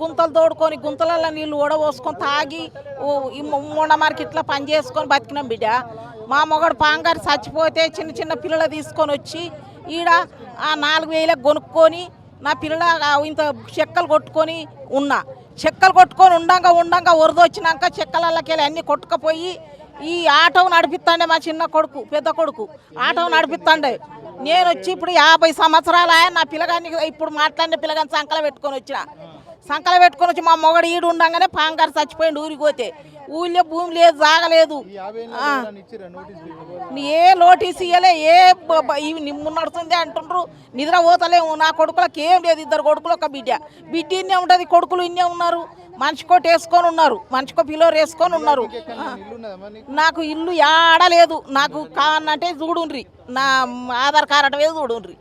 గుంతలు తోడుకొని గుంతలలో నీళ్ళు ఓడబోసుకొని తాగి మూడమారికి ఇట్లా పని చేసుకొని బతికినాం బిడ్డ. మా మొగడు పాంగారు చచ్చిపోతే చిన్న చిన్న పిల్లలు తీసుకొని వచ్చి ఈడ ఆ నాలుగు వేలకు కొనుక్కొని నా పిల్లల ఇంత చెక్కలు కొట్టుకొని ఉన్నా. చెక్కలు కొట్టుకొని ఉండంగా ఉండంగా వరదొచ్చినాక చెక్కలకి అన్నీ కొట్టుకపోయి ఈ ఆటో నడిపిస్తాండే మా చిన్న కొడుకు పెద్ద కొడుకు. ఆటో నడిపిస్తాండే నేను వచ్చి ఇప్పుడు యాభై సంవత్సరాలు ఆయన నా పిల్లగాన్ని ఇప్పుడు మాట్లాడిన పిల్లగాని సంకల పెట్టుకొని వచ్చిన. సంకల పెట్టుకొని వచ్చి మా మొగడు ఈడు ఉండంగానే పాంగారు చచ్చిపోయింది ఊరికి పోతే. ఊళ్ళో భూమి లేదు జాగలేదు. ఏ నోటీస్ ఇయ్యలే ఏ ఇవి నిమ్ము నడుతుంది అంటుండ్రు. నిద్ర పోతలేము నా కొడుకులకు ఏం లేదు ఇద్దరు కొడుకులు ఒక బిడ్డ. బిడ్డ ఇన్నే ఉంటుంది కొడుకులు ఇన్నే ఉన్నారు. మనిషికోటి వేసుకొని ఉన్నారు మనిషికో పిలోరు వేసుకొని ఉన్నారు. నాకు? ఇల్లు ఏడలేదు నాకు కావనంటే చూడుండ్రి. నా ఆధార్ కార్డు మీద చూడుండ్రి.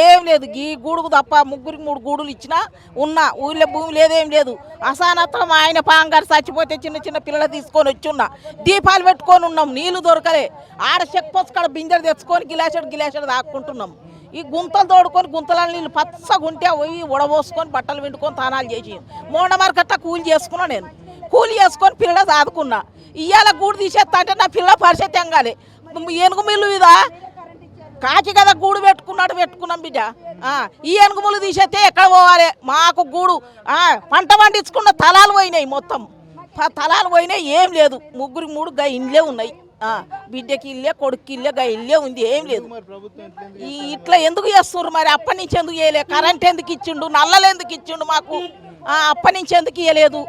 ఏం లేదు. ఈ గూడుకు తప్ప ముగ్గురికి మూడు గూడులు ఇచ్చినా ఉన్నా. ఊళ్ళో భూమి లేదేం లేదు. అసానత్వం ఆయన పాంగారు చచ్చిపోతే చిన్న చిన్న పిల్లలు తీసుకొని వచ్చి ఉన్నా దీపాలు పెట్టుకొని ఉన్నాం. నీళ్ళు దొరకలే. ఆడ చెక్ పోస్ట్ కాడ బిందెలు తెచ్చుకొని గిలాసడు గిలాసడు దాక్కుంటున్నాం. ఈ గుంతలు తోడుకొని గుంతల నీళ్ళు పచ్చగా ఉంటే పోయి ఉడబోసుకొని బట్టలు విండుకొని తానాలు చేసి మోండ మార్కెట్ట కూలి చేసుకున్నా నేను. కూలి చేసుకొని పిల్లలు సాదుకున్నా. ఇవాళ గూడు తీసేస్తా అంటే నా పిల్ల పరిస్థితి ఎంగాలి ఏనుగు మిల్లు ఇదా? కాకి కదా గూడు పెట్టుకున్నాడు పెట్టుకున్నాం బిడ్డ. ఆ, ఈ ఎనుగుములు తీసేస్తే ఎక్కడ పోవాలి? మాకు గూడు పంట పండించుకున్న తలాలు పోయినాయి మొత్తం. తలాలు పోయినాయి ఏం లేదు. ముగ్గురికి మూడు గా ఇండ్లే ఉన్నాయి. ఆ, బిడ్డకి ఇల్లే కొడుకు ఇల్లే గా ఇల్లే ఉంది ఏం లేదు. ఈ ఇట్లా ఎందుకు చేస్తున్నారు మరి? అప్పటి నుంచి ఎందుకు చేయలే? కరెంట్ ఎందుకు ఇచ్చిండు? నల్లలు ఎందుకు ఇచ్చిండు మాకు? అప్పటి నుంచి ఎందుకు ఇవ్వలేదు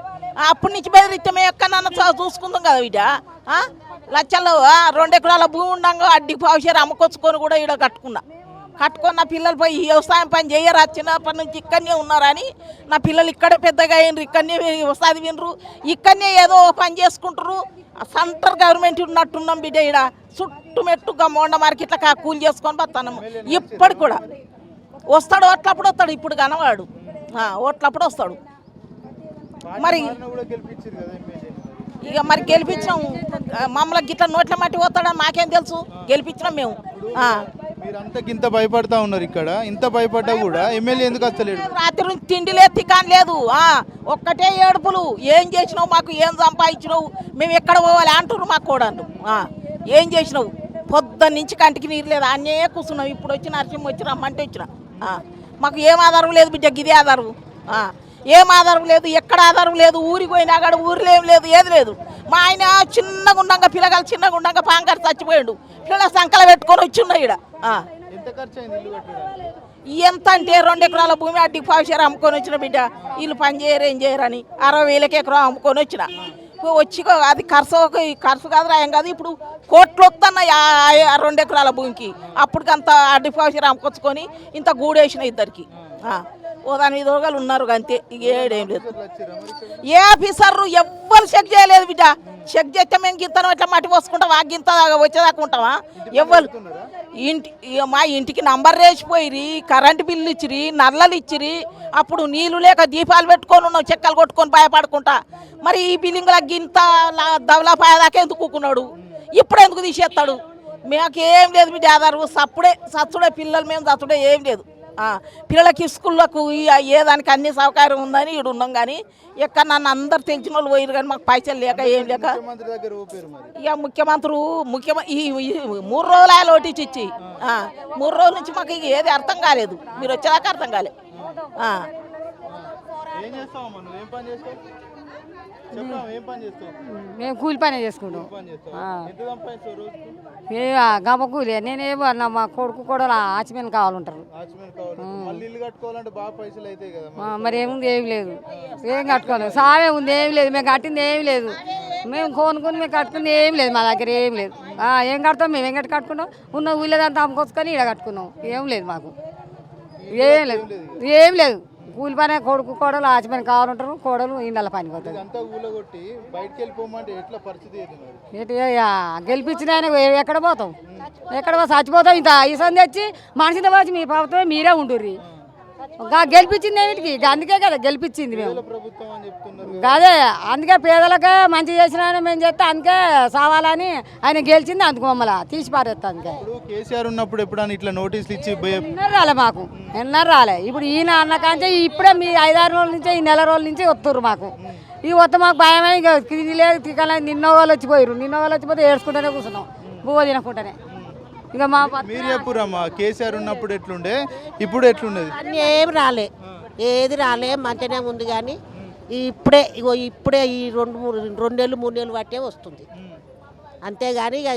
అప్పటి నుంచి బెదిరిస్తే మేము ఎక్కడన్నా చూసుకుందాం కదా బిడ్డ. లచ్చలు రెండు ఎకరాల భూమి ఉండంగా అడ్డి పావుషారు అమ్ముకొచ్చుకొని కూడా ఈడ కట్టుకున్నా. కట్టుకొని నా పిల్లలు పోయి ఈ వ్యవసాయం పని చేయరు? చిన్నప్పటి నుంచి ఇక్కడనే ఉన్నారని నా పిల్లలు ఇక్కడే పెద్దగా అయినరు ఇక్కడనే వ్యవసాయం వినరు ఇక్కడనే ఏదో పని చేసుకుంటారు సెంటర్ గవర్నమెంట్ ఉన్నట్టున్నాం బిడ్డ ఈడ. చుట్టుమెట్టుగా మోండ మార్కెట్లకు కూలి చేసుకొని పోతాము ఇప్పటికి కూడా. వస్తాడు ఓట్లప్పుడు వస్తాడు ఇప్పుడు కనవాడు ఆ, ఓట్లప్పుడు వస్తాడు. మరి ఇక మరి గెలిపించాం. ఆ, మమ్మల్ని గిట్ల నోట్ల మట్టి పోతాడని మాకేం తెలుసు? గెలిపించినాం మేము. మీరంతా ఇంత భయపడతా ఉన్నారు ఇక్కడ. ఇంత భయపడ్డా కూడా ఎమ్మెల్యే ఎందుకు వస్తలేడు? రాత్రి నుంచి తిండి లేదు తికాన్ లేదు. ఒక్కటే ఏడుపులు. ఏం చేసినావు మాకు? ఏం సంపాదించినావు? మేము ఎక్కడ పోవాలి అంటున్నారు మాకు కూడా ఏం చేసినావు? పొద్దున్న నుంచి కంటికి నీరు లేదు. అన్నే కూర్చున్నాం. ఇప్పుడు వచ్చి నరసింహ వచ్చి రమ్మంటే వచ్చిన. మాకు ఏం ఆధారం లేదు బిడ్డ గిదే ఆధారం. ఏం ఆధారం లేదు ఎక్కడ ఆధారం లేదు ఊరికి పోయినా కాడ ఊరిలో ఏం లేదు ఏది లేదు. మా ఆయన చిన్నగా ఉండగా పిల్లగాలు చిన్నగా ఉండగా పాంకారు చచ్చిపోయాడు. పిల్లల సంకల పెట్టుకొని వచ్చి ఉన్నాయి ఈడ. ఆ. ఎంత అంటే రెండు ఎకరాల భూమి అడ్డికి పావుషేరు అమ్ముకొని వచ్చిన బిడ్డ. వీళ్ళు పని చేయరు ఏం చేయరని అరవై వేలకి ఎకరం అమ్ముకొని వచ్చిన. వచ్చి అది ఖర్చు ఖర్చు కాదు రాయం కాదు. ఇప్పుడు కోట్లు వస్తున్నాయి రెండు ఎకరాల భూమికి. అప్పటికంత అడ్డి పావుషేరు అమ్ముకొచ్చుకొని ఇంత గూడేసిన ఇద్దరికి. ఓ దాని మీద ఉన్నారు అంతే ఏడేం లేదు. ఏ ఆఫీసర్లు ఎవ్వరు చెక్ చేయలేదు బిడ్డ. చెక్ చేస్తే మేము గింతను ఇట్లా మట్టి పోసుకుంటాం? ఆ గింత వచ్చేదాకా ఉంటామా? ఎవ్వరు. ఇంటి మా ఇంటికి నంబర్ వేసిపోయిరి కరెంటు బిల్లు ఇచ్చిరి నల్లలు ఇచ్చిరి. అప్పుడు నీళ్ళు లేక దీపాలు పెట్టుకొని ఉన్నాం చెక్కలు కొట్టుకొని భయపడుకుంటా. మరి ఈ బిల్లింగ్ల గింత దవలాపాయదాకా ఎందుకు కూకున్నాడు ఇప్పుడు ఎందుకు తీసేస్తాడు? మాకేం లేదు మీ ఆధారు సప్పుడే సచ్చుడే పిల్లలు మేము సచ్చుడే ఏం లేదు. పిల్లలకి స్కూళ్ళకు ఈ- ఏ దానికి అన్ని సౌకర్యం ఉందని ఇక్కడ ఉన్నాం కానీ ఎక్కడ నన్ను అందరు తెలిసిన వాళ్ళు పోయిరు కానీ మాకు పైసలు లేక ఏం లేక. ముఖ్యమంత్రి ఇక ముఖ్యమంత్రి ముఖ్యమ ఈ మూడు రోజులు ఆయన నోటీస్ ఇచ్చి మూడు రోజుల నుంచి మాకు ఏది అర్థం కాలేదు. మీరు వచ్చేదాకా అర్థం కాలే. ఆ. ఏం చేస్తావు? మేము కూలి పని చేసుకుంటాం. గమ్మ కూలి. నేనేమో అన్న మా కొడుకు కూడా ఆచిమెన్ కావాలంటారు. మరి. ఏముంది? ఏమి లేదు. ఏం కట్టుకోలేదు సావే ఉంది ఏమి లేదు. మేము కట్టింది ఏమి లేదు. మేము కొనుక్కొని మేము కట్టుకుంది ఏం లేదు మా దగ్గర ఏం లేదు. ఏం కడతాం మేము? ఏం కట్టి కట్టుకున్నాం. ఉన్న ఊళ్ళదంతా అమ్ముకొచ్చుకొని ఇక్కడ కట్టుకున్నాం. ఏం లేదు మాకు. ఏం లేదు. ఏం లేదు. కూలి పని కొడుకు కోడలు ఆచిమెన్ కావాలంటారు కోడలు ఇండల పని పోతుంది ఇక గెలిపించిన ఆయన ఎక్కడ పోతాం? ఎక్కడ చచ్చిపోతాం ఇంత. ఈసం తెచ్చి మనిషితో వచ్చి మీ ప్రభుత్వం మీరే ఉండుర్రి. గెలిపించింది ఏమిటికి? అందుకే కదా గెలిపించింది మేము. అదే అందుకే పేదలకే మంచి చేసిన మేము చేస్తే అందుకే సావాలని ఆయన గెలిచింది అందుకు మమ్మల్ని తీసి పారేస్తా అందుకే. కేసీఆర్ ఉన్నప్పుడు ఎప్పుడైనా ఇట్లా నోటీసులు ఇచ్చి రాలే మాకు. ఎన్నరు రాలే. ఇప్పుడు ఈయన అన్న కాంచే ఇప్పుడే మీ ఐదారు రోజుల నుంచే ఈ నెల రోజుల నుంచి వస్తుర్రు మాకు. ఈ వస్తే మాకు భయమే ఇక ఇది లేదు తిక్కలే నిన్న వాళ్ళు వచ్చిపోయారు నిన్న వాళ్ళు వచ్చిపోతే ఏడ్చుకుంటూనే కూర్చున్నాం. బువ్వ తినకుండానే. ఇక మా మీరు చెప్పురమ్మా కేసీఆర్ ఉన్నప్పుడు ఎట్లుండే? ఇప్పుడు ఎట్లుండేది? అన్నీ ఏం రాలే. ఏది రాలే మంచిగానే ఉంది కానీ ఇప్పుడే ఇగో ఇప్పుడే ఈ రెండు మూడు రెండు నెలలు మూడు నెలలు బట్టే వస్తుంది అంతేగాని ఇక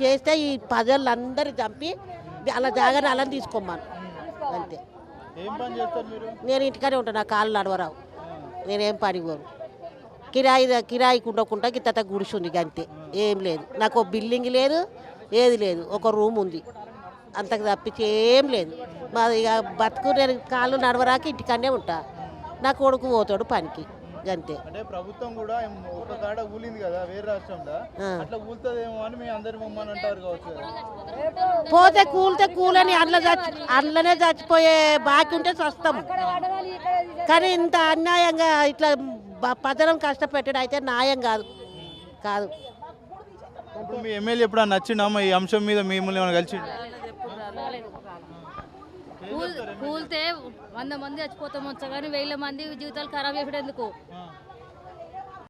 చేస్తే ఈ ప్రజలు అందరు చంపి అలా జాగానే అలా తీసుకోమను. అంతే. ఏం పని చేస్తారు మీరు? నేను ఇంటికానే ఉంటాను నా కాళ్ళు నడవరావు. నేనేం పని పోను. కిరాయి కిరాయికి ఉండకుండా గిత్త గుడిసుంది అంతే ఏం లేదు. నాకు బిల్డింగ్ లేదు ఏది లేదు. ఒక రూమ్ ఉంది. అంతకు తప్పించి ఏం లేదు. మాది ఇక బతుకు నేను కాళ్ళు నడవరాక ఇంటికానే ఉంటా. నా కొడుకు పోతాడు పనికి. అంతే అంటే ప్రభుత్వం కూడా ఒక కాడ ఊలింది కదా వేరే రాష్ట్రంలో. అట్లా ఊలుతుందేమో అని మీ అందరి మమ్మల్ని అంటారు కావచ్చు. పోతే కూలితే కూలని అందులో చచ్చి అందులోనే చచ్చిపోయే బాకీ ఉంటే చస్తాం కానీ ఇంత అన్యాయంగా ఇట్లా ప్రజలను కష్టపెట్టడం అయితే న్యాయం కాదు. కాదు. ఇప్పుడు మీ ఎమ్మెల్యే ఎప్పుడన్నా నచ్చిండమ్మా ఈ అంశం మీద మిమ్మల్ని ఏమైనా కలిసి? కూల్ కూల్తే వంద మంది చచ్చిపోతాం వచ్చా కానీ వేల మంది జీవితాలు ఖరాబ్ చేసేటందుకు